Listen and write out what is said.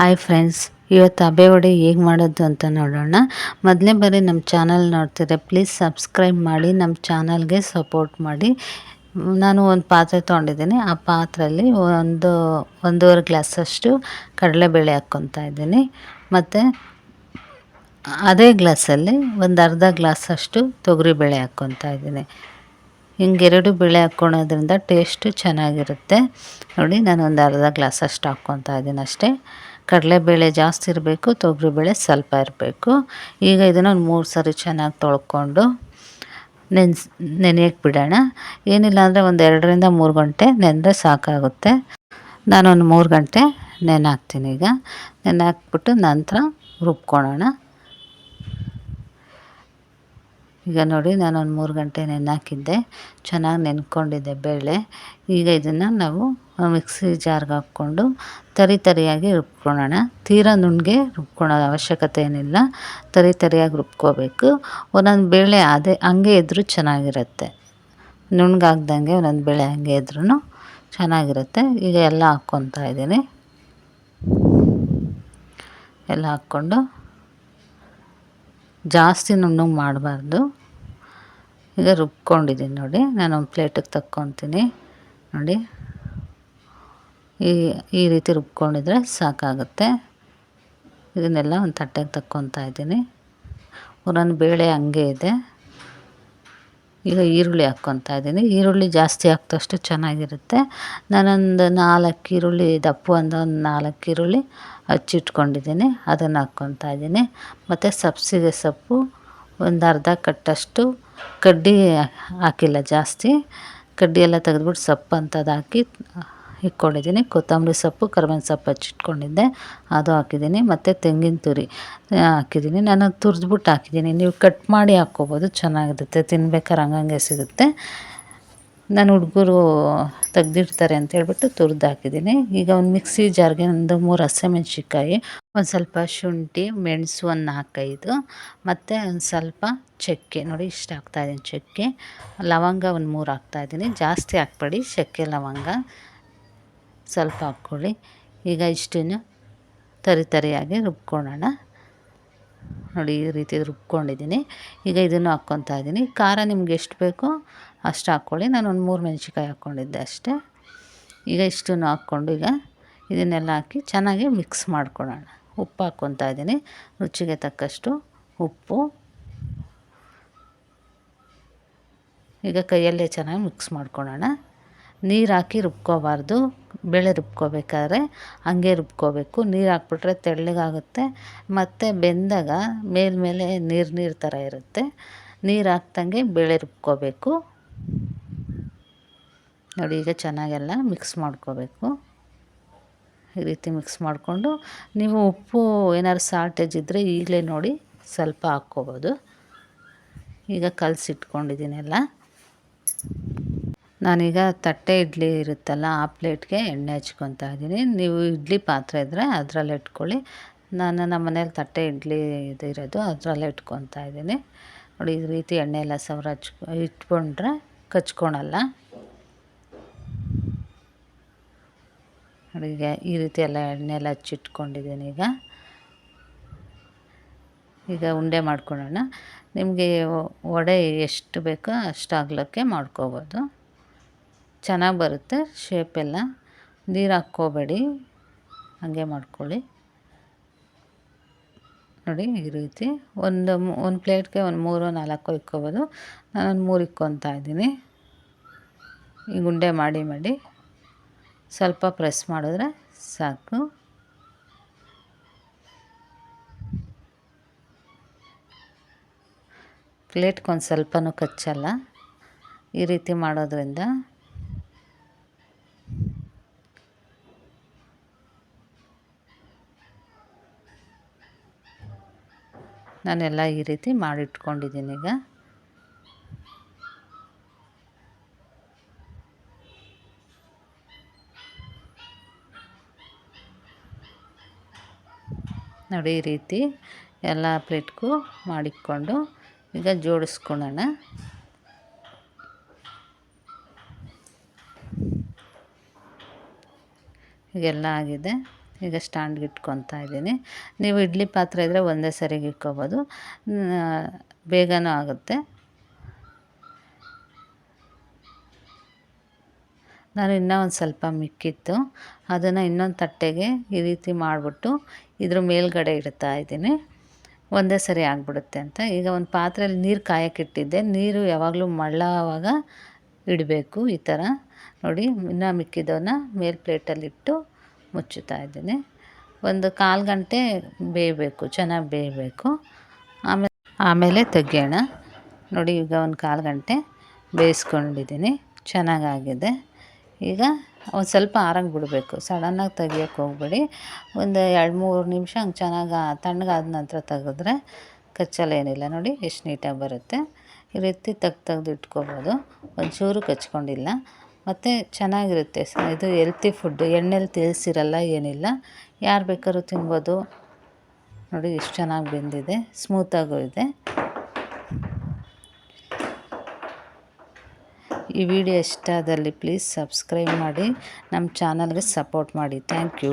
Hi friends ಇವತ್ತು ಅಬೆ ವಡೆ ಹೇಗೆ ಮಾಡೋದು ಅಂತ ನೋಡೋಣ. ಮೊದಲೇ ಬಾರಿ ನಮ್ಮ ಚಾನಲ್ ನೋಡ್ತಿದ್ರೆ ಪ್ಲೀಸ್ ಸಬ್ಸ್ಕ್ರೈಬ್ ಮಾಡಿ ನಮ್ಮ ಚಾನಲ್ಗೆ ಸಪೋರ್ಟ್ ಮಾಡಿ. ನಾನು ಒಂದು ಪಾತ್ರೆ ತೊಗೊಂಡಿದ್ದೀನಿ. ಆ ಪಾತ್ರೆಯಲ್ಲಿ ಒಂದು, ಒಂದೂವರೆ ಗ್ಲಾಸಷ್ಟು ಕಡಲೆಬೇಳೆ ಹಾಕ್ಕೊತಾ ಇದ್ದೀನಿ. ಮತ್ತು ಅದೇ ಗ್ಲಾಸಲ್ಲಿ ಒಂದು ಅರ್ಧ ಗ್ಲಾಸಷ್ಟು ತೊಗರಿಬೇಳೆ ಹಾಕ್ಕೊತಾ ಇದ್ದೀನಿ. ಹಿಂಗೆ ಎರಡು ಬೇಳೆ ಹಾಕ್ಕೊಳೋದ್ರಿಂದ ಟೇಸ್ಟು ಚೆನ್ನಾಗಿರುತ್ತೆ. ನೋಡಿ ನಾನು ಒಂದು ಅರ್ಧ ಗ್ಲಾಸಷ್ಟು ಹಾಕ್ಕೊತಾ ಇದ್ದೀನಿ ಅಷ್ಟೇ. ಕಡಲೆಬೇಳೆ ಜಾಸ್ತಿ ಇರಬೇಕು, ತೊಗರಿಬೇಳೆ ಸ್ವಲ್ಪ ಇರಬೇಕು. ಈಗ ಇದನ್ನು ಒಂದು ಮೂರು ಸರಿ ಚೆನ್ನಾಗಿ ತೊಳ್ಕೊಂಡು ನೆನ್ಸ್ ನೆನೆಯಕ್ಕೆ ಬಿಡೋಣ. ಏನಿಲ್ಲ ಅಂದರೆ ಒಂದು ಎರಡರಿಂದ ಮೂರು ಗಂಟೆ ನೆನೆದ್ರೆ ಸಾಕಾಗುತ್ತೆ. ನಾನೊಂದು ಮೂರು ಗಂಟೆ ನೆನೆ ಹಾಕ್ತೀನಿ ಈಗ. ನೆನೆ ಹಾಕ್ಬಿಟ್ಟು ನಂತರ ರುಬ್ಕೊಳ್ಳೋಣ. ಈಗ ನೋಡಿ ನಾನೊಂದು ಮೂರು ಗಂಟೆ ನೆನೆ ಹಾಕಿದ್ದೆ ಚೆನ್ನಾಗಿ ನೆನ್ಕೊಂಡಿದ್ದೆ ಬೇಳೆ. ಈಗ ಇದನ್ನು ನಾವು ಮಿಕ್ಸಿ ಜಾರ್ಗೆ ಹಾಕ್ಕೊಂಡು ತರಿ ತರಿಯಾಗಿ ರುಬ್ಕೊಳ್ಳೋಣ. ತೀರಾ ನುಣ್ಣಗೆ ರುಬ್ಕೊಳ್ಳೋ ಅವಶ್ಯಕತೆ ಏನಿಲ್ಲ. ತರಿ ತರಿಯಾಗಿ ರುಬ್ಕೋಬೇಕು. ಒಂದೊಂದು ಬೇಳೆ ಅದೇ ಹಂಗೆ ಇದ್ದರೂ ಚೆನ್ನಾಗಿರುತ್ತೆ. ನುಣ್ಣಗಾಗ್ದಂಗೆ ಒಂದೊಂದು ಬೇಳೆ ಹಂಗೆ ಇದ್ರೂ ಚೆನ್ನಾಗಿರುತ್ತೆ. ಈಗ ಎಲ್ಲ ಹಾಕ್ಕೊತಾ ಇದ್ದೀನಿ. ಎಲ್ಲ ಹಾಕ್ಕೊಂಡು ಜಾಸ್ತಿ ನುಣ್ಣಗೆ ಮಾಡಬಾರ್ದು. ಈಗ ರುಬ್ಕೊಂಡಿದ್ದೀನಿ ನೋಡಿ. ನಾನು ಒಂದು ಪ್ಲೇಟಿಗೆ ತಕ್ಕೊತೀನಿ. ನೋಡಿ. ಈ ಈ ರೀತಿ ರುಬ್ಕೊಂಡಿದ್ರೆ ಸಾಕಾಗುತ್ತೆ. ಇದನ್ನೆಲ್ಲ ಒಂದು ತಟ್ಟೆಗೆ ತಕ್ಕೊತಾ ಇದ್ದೀನಿ. ಒಂದೊಂದು ಬೇಳೆ ಹಂಗೆ ಇದೆ. ಈಗ ಈರುಳ್ಳಿ ಹಾಕ್ಕೊತಾ ಇದ್ದೀನಿ. ಈರುಳ್ಳಿ ಜಾಸ್ತಿ ಹಾಕಿದಷ್ಟು ಚೆನ್ನಾಗಿರುತ್ತೆ. ನಾನೊಂದು ನಾಲ್ಕು ಈರುಳ್ಳಿ, ದಪ್ಪ ಒಂದು ಒಂದು ನಾಲ್ಕು ಈರುಳ್ಳಿ ಹಚ್ಚಿಟ್ಕೊಂಡಿದ್ದೀನಿ ಅದನ್ನು ಹಾಕ್ಕೊತಾ ಇದ್ದೀನಿ. ಮತ್ತು ಸಬ್ಸಿಗೆ ಸೊಪ್ಪು ಒಂದು ಅರ್ಧ ಕಟ್ಟಷ್ಟು ಕಡ್ಡಿ ಹಾಕಿಲ್ಲ ಜಾಸ್ತಿ. ಕಡ್ಡಿ ಎಲ್ಲ ತೆಗೆದ್ಬಿಟ್ಟು ಸೊಪ್ಪು ಅಂಥದ್ದು ಹಾಕಿ ಇಟ್ಕೊಂಡಿದ್ದೀನಿ. ಕೊತ್ತಂಬರಿ ಸೊಪ್ಪು, ಕರ್ಬೇವಿನ ಸೊಪ್ಪು ಹಚ್ಚಿಟ್ಕೊಂಡಿದ್ದೆ ಅದು ಹಾಕಿದ್ದೀನಿ. ಮತ್ತು ತೆಂಗಿನ ತುರಿ ಹಾಕಿದ್ದೀನಿ. ನಾನು ತುರಿದ್ಬಿಟ್ಟು ಹಾಕಿದ್ದೀನಿ. ನೀವು ಕಟ್ ಮಾಡಿ ಹಾಕ್ಕೋಬೋದು. ಚೆನ್ನಾಗಿರುತ್ತೆ. ತಿನ್ಬೇಕಾದ್ರೆ ಹಂಗಂಗೆ ಸಿಗುತ್ತೆ. ನಾನು ಹುಡುಗರು ತೆಗ್ದಿಡ್ತಾರೆ ಅಂತ ಹೇಳ್ಬಿಟ್ಟು ತುರಿದು ಹಾಕಿದ್ದೀನಿ. ಈಗ ಒಂದು ಮಿಕ್ಸಿ ಜಾರ್ಗೆ ಒಂದು ಮೂರು ಹಸಿಮೆಣ್ಸಿನ್ಕಾಯಿ, ಒಂದು ಸ್ವಲ್ಪ ಶುಂಠಿ, ಮೆಣಸು ಒಂದು ನಾಲ್ಕೈದು, ಮತ್ತು ಒಂದು ಸ್ವಲ್ಪ ಚಕ್ಕೆ. ನೋಡಿ, ಇಷ್ಟು ಹಾಕ್ತಾಯಿದ್ದೀನಿ ಚಕ್ಕೆ, ಲವಂಗ ಒಂದು ಮೂರು ಹಾಕ್ತಾಯಿದ್ದೀನಿ ಜಾಸ್ತಿ ಹಾಕ್ಬೇಡಿ. ಚಕ್ಕೆ, ಲವಂಗ. ಸ್ವಲ್ಪ ಹಾಕ್ಕೊಳ್ಳಿ. ಈಗ ಇಷ್ಟನ್ನು ತರಿ ತರಿಯಾಗಿ ರುಬ್ಕೊಳ್ಳೋಣ. ನೋಡಿ, ಈ ರೀತಿ ರುಬ್ಕೊಂಡಿದ್ದೀನಿ. ಈಗ ಇದನ್ನು ಹಾಕ್ಕೊತಾ ಇದ್ದೀನಿ. ಖಾರ ನಿಮ್ಗೆ ಎಷ್ಟು ಬೇಕೋ ಅಷ್ಟು ಹಾಕ್ಕೊಳ್ಳಿ. ನಾನು ಒಂದು ಮೂರು ಮೆಣಸಿನ್ಕಾಯಿ ಹಾಕ್ಕೊಂಡಿದ್ದೆ ಅಷ್ಟೇ. ಈಗ ಇಷ್ಟನ್ನು ಹಾಕ್ಕೊಂಡು ಈಗ ಇದನ್ನೆಲ್ಲ ಹಾಕಿ ಚೆನ್ನಾಗಿ ಮಿಕ್ಸ್ ಮಾಡ್ಕೊಳ್ಳೋಣ. ಉಪ್ಪು ಹಾಕ್ಕೊತಾ ಇದ್ದೀನಿ. ರುಚಿಗೆ ತಕ್ಕಷ್ಟು ಉಪ್ಪು. ಈಗ ಕೈಯಲ್ಲೇ ಚೆನ್ನಾಗಿ ಮಿಕ್ಸ್ ಮಾಡ್ಕೊಳ್ಳೋಣ. ನೀರು ಹಾಕಿ ರುಬ್ಕೋಬಾರ್ದು. ಬೇಳೆ ರುಬ್ಕೋಬೇಕಾದ್ರೆ ಹಂಗೆ ರುಬ್ಕೋಬೇಕು. ನೀರು ಹಾಕ್ಬಿಟ್ರೆ ತೆಳ್ಳಗಾಗುತ್ತೆ. ಮತ್ತು ಬೆಂದಾಗ ಮೇಲ್ಮೇಲೆ ನೀರು ನೀರು ಥರ ಇರುತ್ತೆ. ನೀರು ಹಾಕ್ದಂಗೆ ಬೇಳೆ ರುಬ್ಕೋಬೇಕು. ನೋಡಿ ಈಗ ಚೆನ್ನಾಗೆಲ್ಲ ಮಿಕ್ಸ್ ಮಾಡ್ಕೋಬೇಕು. ಈ ರೀತಿ ಮಿಕ್ಸ್ ಮಾಡಿಕೊಂಡು ನೀವು ಉಪ್ಪು ಏನಾದ್ರು ಸಾಲ್ಟೇಜ್ ಇದ್ದರೆ ಈಗಲೇ ನೋಡಿ ಸ್ವಲ್ಪ ಹಾಕ್ಕೋಬೋದು. ಈಗ ಕಲಸಿಟ್ಕೊಂಡಿದ್ದೀನಿ ಕಲಸಿಟ್ಕೊಂಡಿದ್ದೀನೆಲ್ಲ. ನಾನೀಗ ತಟ್ಟೆ ಇಡ್ಲಿ ಇರುತ್ತಲ್ಲ ಆ ಪ್ಲೇಟ್ಗೆ ಎಣ್ಣೆ ಹಚ್ಕೊತಾ ಇದ್ದೀನಿ. ನೀವು ಇಡ್ಲಿ ಪಾತ್ರೆ ಇದ್ದರೆ ಅದರಲ್ಲಿ ಇಟ್ಕೊಳ್ಳಿ. ನಾನು ನಮ್ಮ ಮನೇಲಿ ತಟ್ಟೆ ಇಡ್ಲಿ ಇದು ಇರೋದು ಅದರಲ್ಲಿ ಇಟ್ಕೊತಾ ಇದ್ದೀನಿ. ನೋಡಿ, ಈ ರೀತಿ ಎಣ್ಣೆ ಎಲ್ಲ ಸವರ ಹಚ್ ಇಟ್ಕೊಂಡ್ರೆ ಕಚ್ಕೊಳಲ್ಲ. ಅಡುಗೆ ಈ ರೀತಿ ಎಲ್ಲ ಎಣ್ಣೆ ಎಲ್ಲ ಹಚ್ಚಿಟ್ಕೊಂಡಿದ್ದೀನಿ ಈಗ. ಈಗ ಉಂಡೆ ಮಾಡ್ಕೊಳ್ಳೋಣ. ನಿಮಗೆ ವಡೆ ಎಷ್ಟು ಬೇಕೋ ಅಷ್ಟು ಅಗಲಕ್ಕೆ ಮಾಡ್ಕೋಬೋದು. ಚೆನ್ನಾಗಿ ಬರುತ್ತೆ ಶೇಪೆಲ್ಲ ನೀರು ಹಾಕ್ಕೋಬೇಡಿ. ಹಾಗೆ ಮಾಡ್ಕೊಳ್ಳಿ. ನೋಡಿ ಈ ರೀತಿ. ಒಂದು ಒಂದು ಪ್ಲೇಟ್ಗೆ ಒಂದು ಮೂರು, ನಾಲ್ಕು ಇಕ್ಕೋಬೋದು. ನಾನೊಂದು ಮೂರು ಇಕ್ಕೊತಾ ಇದ್ದೀನಿ. ಈ ಗುಂಡೆ ಮಾಡಿ ಮಾಡಿ. ಸ್ವಲ್ಪ ಪ್ರೆಸ್ ಮಾಡಿದ್ರೆ ಸಾಕು. ಪ್ಲೇಟ್ಗೊಂದು ಸ್ವಲ್ಪನೂ ಕಚ್ಚಲ್ಲ. ಈ ರೀತಿ ಮಾಡೋದ್ರಿಂದ ನಾನೆಲ್ಲ ಈ ರೀತಿ ಮಾಡಿಟ್ಕೊಂಡಿದ್ದೀನಿ ಈಗ. ನೋಡಿ ಈ ರೀತಿ ಎಲ್ಲ ಪ್ಲೇಟ್ಗೂ ಮಾಡಿಕೊಂಡು ಈಗ ಜೋಡಿಸ್ಕೊಳ್ಳೋಣ. ಈಗೆಲ್ಲ ಆಗಿದೆ. ಈಗ ಸ್ಟ್ಯಾಂಡ್ಗೆ ಇಟ್ಕೊತಾ ಇದ್ದೀನಿ. ನೀವು ಇಡ್ಲಿ ಪಾತ್ರೆ ಇದ್ದರೆ ಒಂದೇ ಸರಿಗೆ ಇಟ್ಕೊಬೋದು. ಬೇಗನೂ ಆಗುತ್ತೆ. ನಾನು ಇನ್ನೂ ಒಂದು ಸ್ವಲ್ಪ ಮಿಕ್ಕಿತ್ತು. ಅದನ್ನು ಇನ್ನೊಂದು ತಟ್ಟೆಗೆ ಈ ರೀತಿ ಮಾಡಿಬಿಟ್ಟು ಇದ್ರ ಮೇಲ್ಗಡೆ ಇಡ್ತಾ ಇದ್ದೀನಿ. ಒಂದೇ ಸರಿ ಆಗಿಬಿಡುತ್ತೆ ಅಂತ. ಈಗ ಒಂದು ಪಾತ್ರೆಯಲ್ಲಿ ನೀರು ಕಾಯಕ್ಕಿಟ್ಟಿದ್ದೆ ನೀರು ಯಾವಾಗಲೂ ಮಳ್ಳಾವಾಗ ಇಡಬೇಕು ಈ ಥರ. ನೋಡಿ, ಇನ್ನೂ ಮಿಕ್ಕಿದ್ದವನ್ನ ಮೇಲ್ ಪ್ಲೇಟಲ್ಲಿಟ್ಟು ಮುಚ್ಚುತ್ತಾ ಇದ್ದೀನಿ. ಒಂದು ಕಾಲು ಗಂಟೆ ಬೇಯಬೇಕು, ಚೆನ್ನಾಗಿ ಬೇಯಬೇಕು. ಆಮೇಲೆ ಆಮೇಲೆ ತೆಗಿಯೋಣ. ನೋಡಿ, ಈಗ ಒಂದು ಕಾಲು ಗಂಟೆ ಬೇಯಿಸ್ಕೊಂಡಿದ್ದೀನಿ. ಚೆನ್ನಾಗಾಗಿದೆ. ಈಗ ಒಂದು ಸ್ವಲ್ಪ ಆರಂಗೆ ಬಿಡಬೇಕು. ಸಡನ್ನಾಗಿ ತೆಗಿಯೋಕ್ಕೆ ಹೋಗ್ಬೇಡಿ. ಒಂದು ಎರಡು ಮೂರು ನಿಮಿಷ ಹಂಗೆ ಚೆನ್ನಾಗಿ ತಣ್ಣಗಾದ ನಂತರ ತೆಗೆದ್ರೆ ಏನಿಲ್ಲ ನೋಡಿ, ಎಷ್ಟು ನೀಟಾಗಿ ಬರುತ್ತೆ. ಈ ರೀತಿ ತೆಗ್ದು ತೆಗ್ದು ಇಟ್ಕೋಬೋದು ಒಂಚೂರು ಕಚ್ಕೊಂಡಿಲ್ಲ. ಮತ್ತು ಚೆನ್ನಾಗಿರುತ್ತೆ ಸ ಇದು ಎಲ್ತಿ ಫುಡ್ಡು ಎಣ್ಣೆಲಿ ತೇಲ್ಸಿರಲ್ಲ ಏನಿಲ್ಲ. ಯಾರು ಬೇಕಾದ್ರೂ ತಿನ್ಬೋದು. ನೋಡಿ ಎಷ್ಟು ಚೆನ್ನಾಗಿ ಬೆಂದಿದೆ. ಸ್ಮೂತಾಗೂ ಇದೆ. ಈ ವಿಡಿಯೋ ಇಷ್ಟ ಆದಲ್ಲಿ ಪ್ಲೀಸ್ ಸಬ್ಸ್ಕ್ರೈಬ್ ಮಾಡಿ. ನಮ್ಮ ಚಾನಲ್ಗೆ ಸಪೋರ್ಟ್ ಮಾಡಿ. Thank you